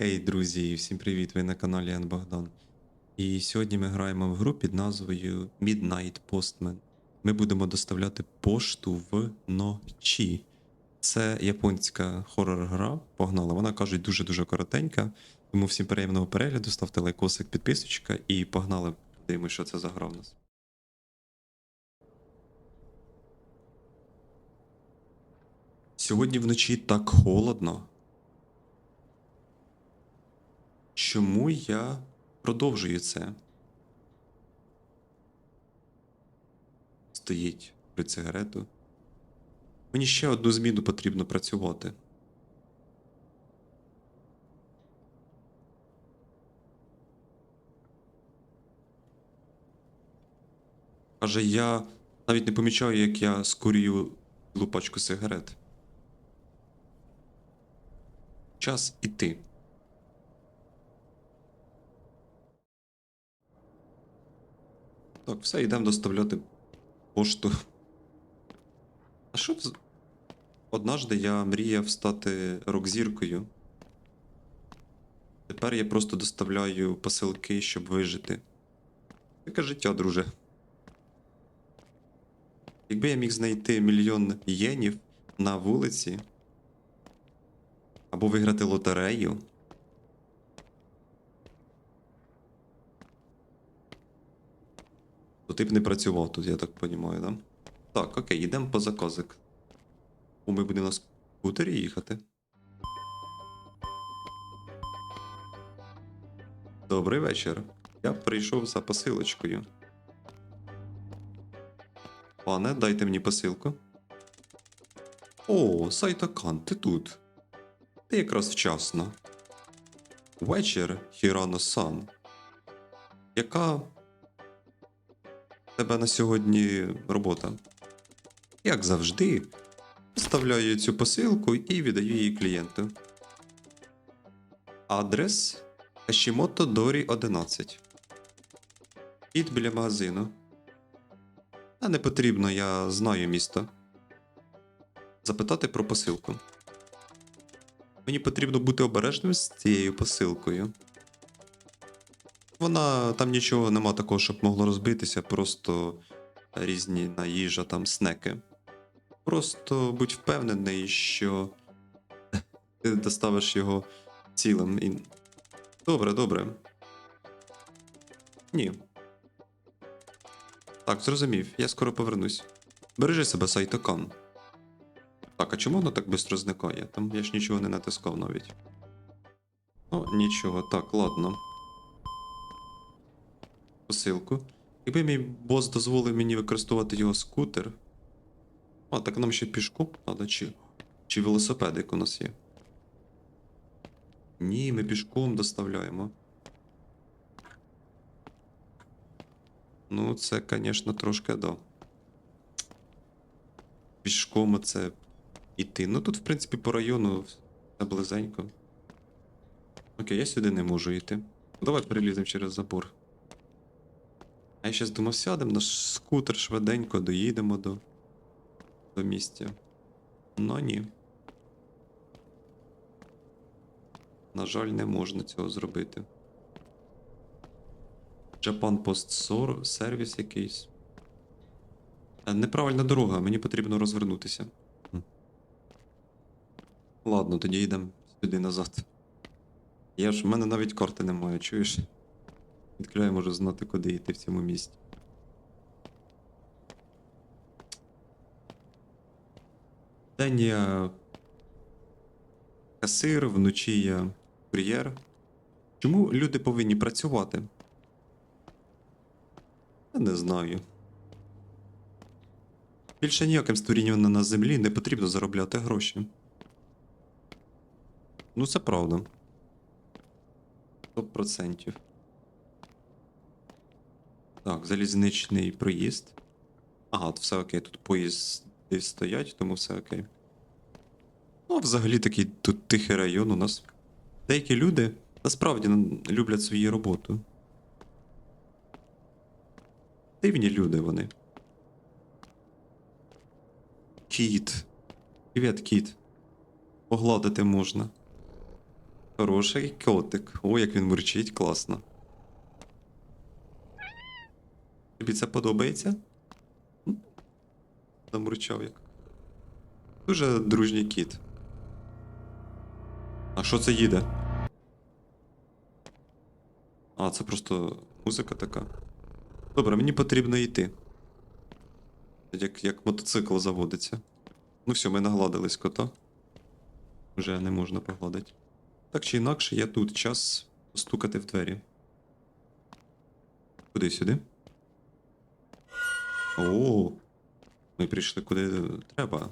Ей, друзі, всім привіт! Ви на каналі Ян Богдан. І сьогодні ми граємо в гру під назвою Midnight Postman. Ми будемо доставляти пошту вночі. Це японська хорор-гра. Погнала. Вона кажуть дуже-дуже коротенька. Тому всім приємного перегляду, ставте лайкосик, підписочка і погнали. Подивимось, що це за гра в нас. Сьогодні вночі так холодно. Чому я продовжую це? Стоїть при цигарету. Мені ще одну зміну потрібно працювати. Каже, я навіть не помічаю, як я скурюю цілу сигарет. Час іти. Так, все, йдемо доставляти пошту. А що це? Однажды я мріяв стати рок-зіркою. Тепер я просто доставляю посилки, щоб вижити. Таке життя, друже. Якби я міг знайти мільйон єнів на вулиці або виграти лотерею. То ти б не працював тут, я так розумію, да? Так, окей, йдемо по заказик. О, ми будемо на скутері їхати. Добрий вечір. Я прийшов за посилочкою. Пане, дайте мені посилку. О, Сайтокан, ти тут. Ти якраз вчасно. Вечір, Хірано-сан. Яка тебе на сьогодні робота? Як завжди, вставляю цю посилку і віддаю її клієнту. Адрес Хашімото Дорі 11. Кіт біля магазину. А не потрібно, я знаю місто. Запитати про посилку. Мені потрібно бути обережним з цією посилкою. Вона там нічого нема такого, щоб могло розбитися, просто різні на їжа там снеки. Просто будь впевнений, що ти доставиш його цілим. І... Добре, добре. Ні. Так, зрозумів, я скоро повернусь. Бережи себе, Сайтокан. Так, а чому воно так швидко зникає? Там я ж нічого не натискав навіть. Ну, нічого, так, ладно. Посилку. Якби мій бос дозволив мені використовувати його скутер. А, так нам ще пішку треба, чи. Чи велосипедик у нас є? Ні, ми пішком доставляємо. Ну, це, звісно, трошки да. Пішком це іти. Ну тут, в принципі, по району все близенько. Окей, я сюди не можу йти. Давай переліземо через забор. А я щас думав, сядемо на скутер швиденько, доїдемо до, до місця. Ну ні. На жаль, не можна цього зробити. Japan Post Service якийсь. Е, Неправильна дорога, мені потрібно розвернутися. Ладно, тоді йдемо сюди назад. Я ж в мене навіть карти немає, чуєш? Відкриваю, можу знати, куди йти в цьому місті. День я касир, вночі я кур'єр. Чому люди повинні працювати? Я не знаю. Більше ніяким створінням на землі не потрібно заробляти гроші. Ну, це правда. 100%. Так, залізничний проїзд. Ага, все окей, тут поїзди стоять, тому все окей. Ну, взагалі такий тут тихий район у нас. Деякі люди насправді люблять свою роботу. Дивні люди вони. Кіт. Привіт, кіт. Погладити можна. Хороший котик. О, як він мурчить, класно. Тобі це подобається? Замурчав як. Дуже дружній кіт. А що це їде? А, це просто музика така. Добре, мені потрібно йти. Як, як мотоцикл заводиться. Ну все, ми нагладились кота. Вже не можна погладити. Так чи інакше, я тут час постукати в двері. Куди сюди? О, ми прийшли куди треба.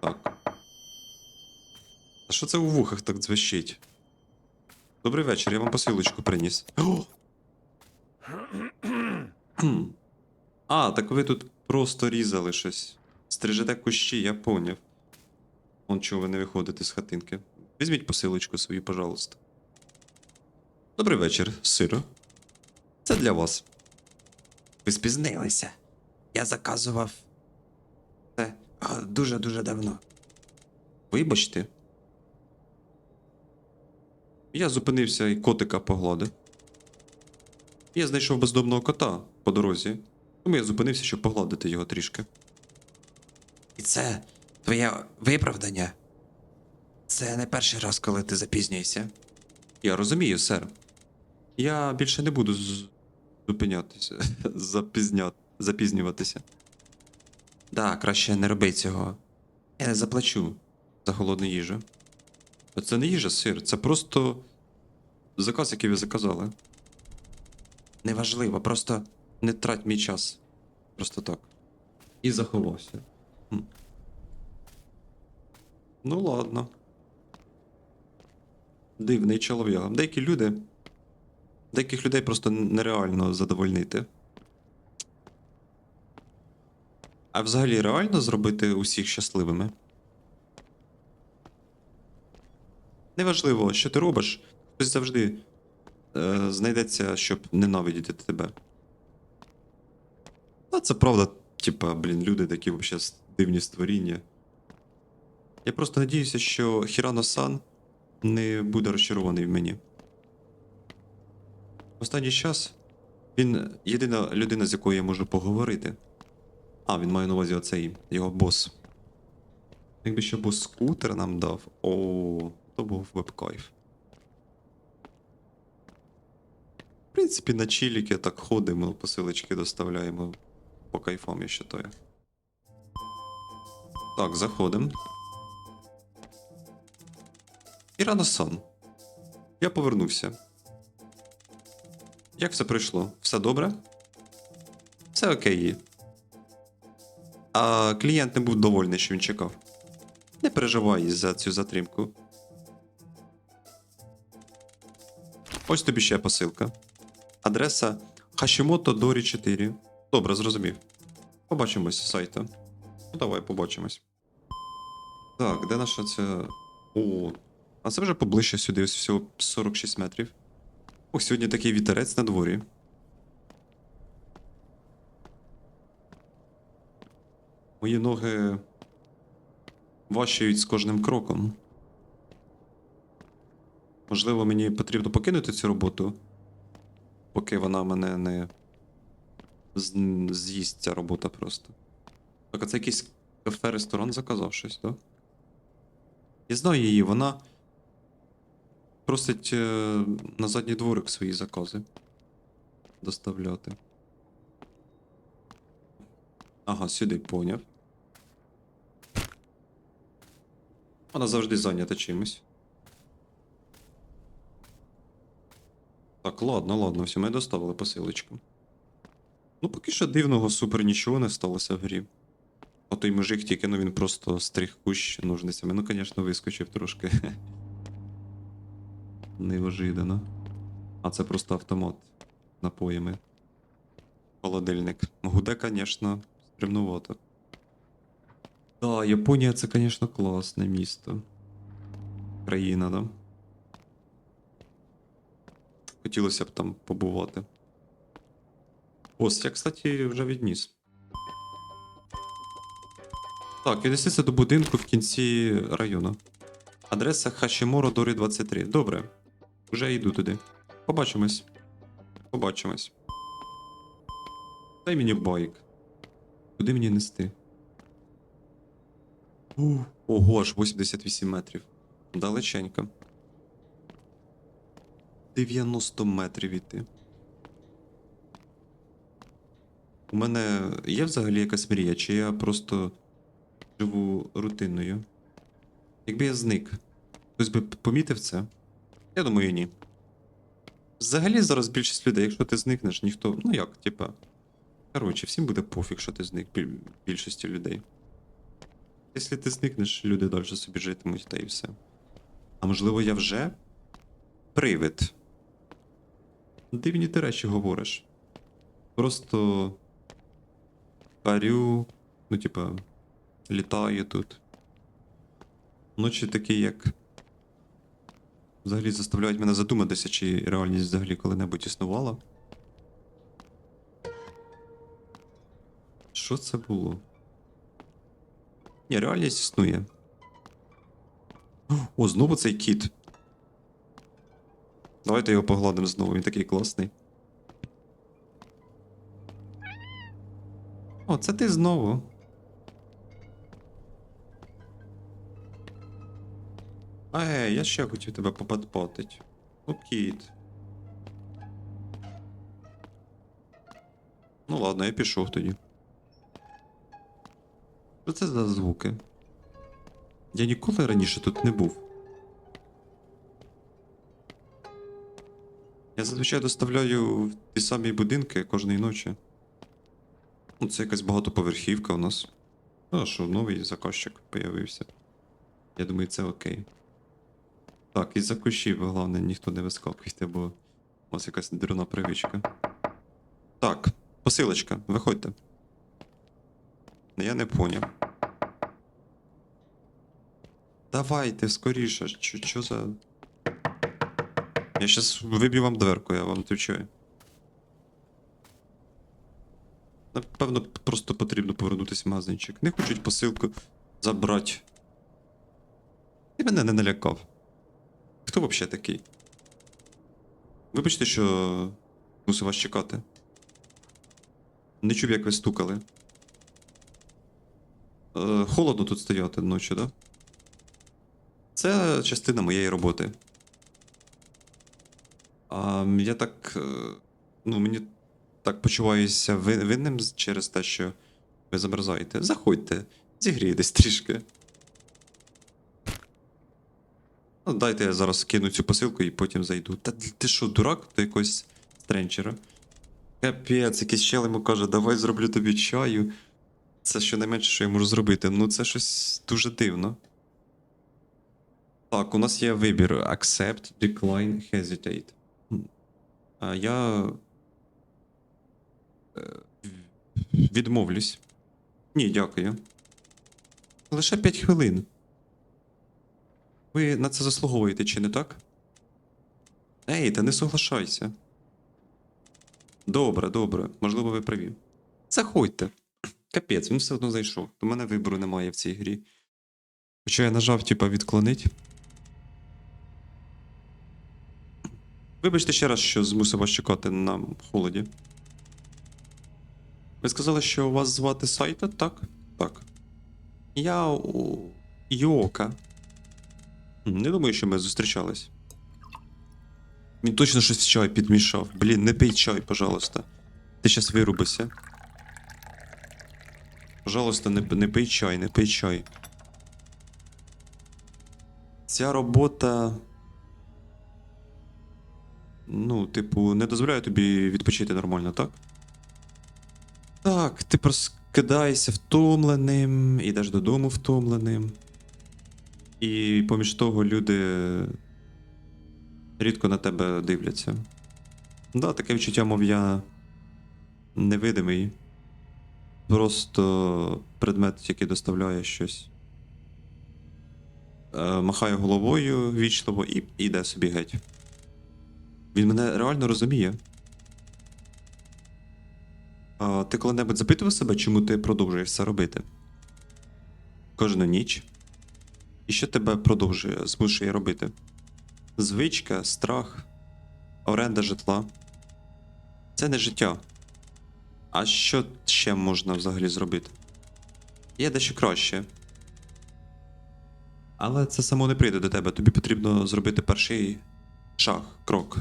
Так. А що це у вухах так дзвещить? Добрий вечір, я вам посилочку приніс. О! А, так ви тут просто різали щось. Стрижете кущі, я поняв. Он чого ви не виходите з хатинки. Візьміть посилочку свою, пожалуйста. Добрий вечір, сиро. Це для вас. Ви спізнилися. Я заказував. Це дуже-дуже давно. Вибачте. Я зупинився і котика погладив. Я знайшов бездомного кота по дорозі, тому я зупинився, щоб погладити його трішки. І це твоє виправдання. Це не перший раз, коли ти запізнюєшся. Я розумію, сер. Я більше не буду з- зупинятися, запізня... запізнюватися. Да, краще не роби цього. Я не заплачу за холодну їжу. Це не їжа, сир, це просто заказ, який ви заказали. Неважливо, просто Не трать мій час. Просто так. І заховався. Ну ладно. Дивний чоловік. Деякі люди. Деяких людей просто нереально задовольнити. А взагалі реально зробити усіх щасливими? Неважливо, що ти робиш, хтось завжди е, знайдеться, щоб ненавидіти тебе. А це правда, типа, блін, люди такі с- дивні створіння. Я просто надіюся, що Хірано-сан не буде розчарований в мені. Останній час він єдина людина, з якою я можу поговорити. А, він має на увазі оцей його бос. Якби ще бос скутер нам дав, о, то був веб-кайф. В принципі, на чіліки так ходимо, посилочки доставляємо. По кайфам, я считаю. Так, заходим. Ірана-сан. Я повернувся. Як все пройшло? Все добре? Все окей. А клієнт не був довольний, що він чекав. Не переживай за цю затримку. Ось тобі ще посилка. Адреса Хашімото Дорі 4. Добре, зрозумів. Побачимось з сайту. Ну, давай, побачимось. Так, де наша ця. О, а це вже поближче сюди, ось всього 46 метрів. Ох, сьогодні такий вітерець на дворі. Мої ноги важчають з кожним кроком. Можливо, мені потрібно покинути цю роботу, поки вона мене не з'їсть ця робота просто. Так, а це якийсь кафе-ресторан заказав щось, так? Я знаю її, вона просить е, на задній дворик свої закази доставляти. Ага, сюди поняв. Вона завжди зайнята чимось. Так, ладно, ладно, все, ми доставили посилочку. Ну, поки що дивного супер нічого не сталося в грі. А той мужик тільки, ну він просто стриг кущ ножницями. Ну, звісно, вискочив трошки. Неожиданно. А це просто автомат напоями. Холодильник. Гуде, звісно, стремнувато. Да, Японія це, звісно, класне місто. Країна, да? Хотілося б там побувати. Ось, я, кстати, вже відніс. Так, віднесися до будинку в кінці району. Адреса Хашіморо Дори 23. Добре. Вже йду туди. Побачимось. Побачимось. Дай мені байк. Куди мені нести? Ого, аж 88 метрів. Далеченько. 90 метрів іти. У мене є взагалі якась мрія, чи я просто живу рутинною? Якби я зник, хтось би помітив це? Я думаю, ні. Взагалі зараз більшість людей, якщо ти зникнеш, ніхто. Ну як, типа. Коротше, всім буде пофіг, що ти зник біль- більшості людей. Якщо ти зникнеш, люди далі собі житимуть, та і все. А можливо, я вже привид. Дивні ти речі говориш. Просто парю, ну, типа, літаю тут. Ночі такі, як. Взагалі заставляють мене задуматися, чи реальність взагалі коли-небудь існувала. Що це було? Ні, реальність існує. О, знову цей кіт. Давайте його погладимо знову, він такий класний. О, це ти знову. Ей, я ще хотів тебе попадпатить. Ну. Ну ладно, я пішов тоді. Що це за звуки? Я ніколи раніше тут не був. Я зазвичай доставляю в ті самі будинки кожної ночі. Ну, це якась багатоповерхівка у нас. Ну, а що, новий заказчик появився. Я думаю, це окей. Так, із-за кущів, головне, ніхто не вискакуйте, бо у вас якась дурна привичка. Так, посилочка, виходьте. Я не поняв. Давайте, скоріше, що, що за. Я щас виб'ю вам дверку, я вам отвечаю. Напевно, просто потрібно повернутися в магазинчик. Не хочуть посилку забрати. Ти мене не налякав. Хто взагалі такий? Вибачте, що мусив вас чекати. Не чув, як ви стукали. Е, холодно тут стояти ночі, да? Це частина моєї роботи. А я так. е, Ну, мені так почуваюся винним через те, що ви замерзаєте. Заходьте, зігрійтесь трішки. Ну, дайте я зараз кину цю посилку і потім зайду. Та ти що, дурак до якогось стренчера? Капець, якийсь чел йому каже, давай зроблю тобі чаю. Це щонайменше, що я можу зробити. Ну, це щось дуже дивно. Так, у нас є вибір: Accept, Decline, Hesitate. А я. е, Відмовлюсь. Ні, дякую. Лише 5 хвилин. Ви на це заслуговуєте, чи не так? Ей, та не соглашайся. Добре, добре. Можливо, ви праві. Заходьте. Капець, він все одно зайшов. У мене вибору немає в цій грі. Хоча я нажав, типа, відклонить. Вибачте ще раз, що змусив вас чекати на холоді. Ви сказали, що вас звати Сайта, так? Так. Я у... Йока. Не думаю, що ми зустрічались. Він точно щось чай підмішав. Блін, не пий чай, пожалуйста. Ти щас вирубишся. Пожалуйста, не, не пий чай, не пий чай. Ця робота. Ну, типу, не дозволяє тобі відпочити нормально, так? Так, ти проскидаєшся втомленим, ідеш додому втомленим. І поміж того люди рідко на тебе дивляться. Да, таке відчуття, мов я невидимий. Просто предмет, який доставляє щось. Е, махає головою вічливо і йде собі геть. Він мене реально розуміє. А, ти коли-небудь запитував себе, чому ти продовжуєш це робити? Кожну ніч. І що тебе продовжує, змушує робити? Звичка, страх, оренда житла. Це не життя. А що ще можна взагалі зробити? Є дещо краще. Але це само не прийде до тебе. Тобі потрібно зробити перший шаг, крок.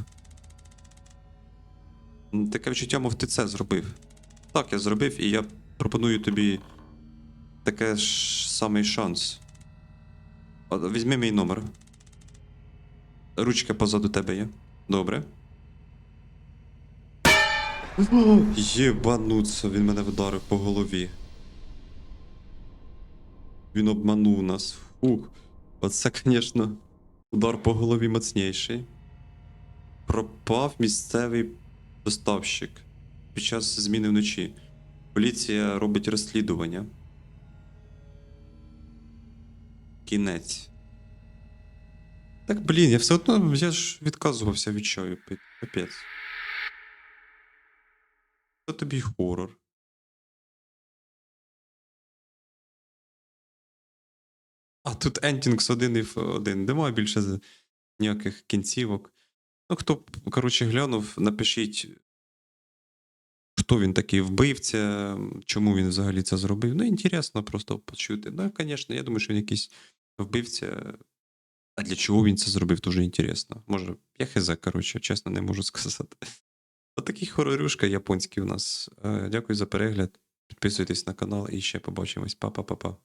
Таке відчуття, мов ти це зробив. Так, я зробив, і я пропоную тобі таке ж самий шанс. Візьми мій номер. Ручка позаду тебе є. Добре. Єбануться, він мене вдарив по голові. Він обманув нас. Фух. Оце, звісно, удар по голові міцніший. Пропав місцевий доставщик під час зміни вночі. Поліція робить розслідування. Кінець. Так, блін, я все одно я ж відказувався від чаю. Капець. Це тобі хорор. А тут Ентінгс один і один. Немає більше ніяких кінцівок. Ну, хто, коротше, глянув, напишіть, хто він такий вбивця, чому він взагалі це зробив. Ну, інтересно просто почути. Ну, звісно, я думаю, що він якийсь вбивця. А для чого він це зробив, дуже інтересно. Може, я хз, коротше, чесно, не можу сказати. Отакий хорорюшка японський у нас. Е, Дякую за перегляд. Підписуйтесь на канал і ще побачимось. Па-па-па-па.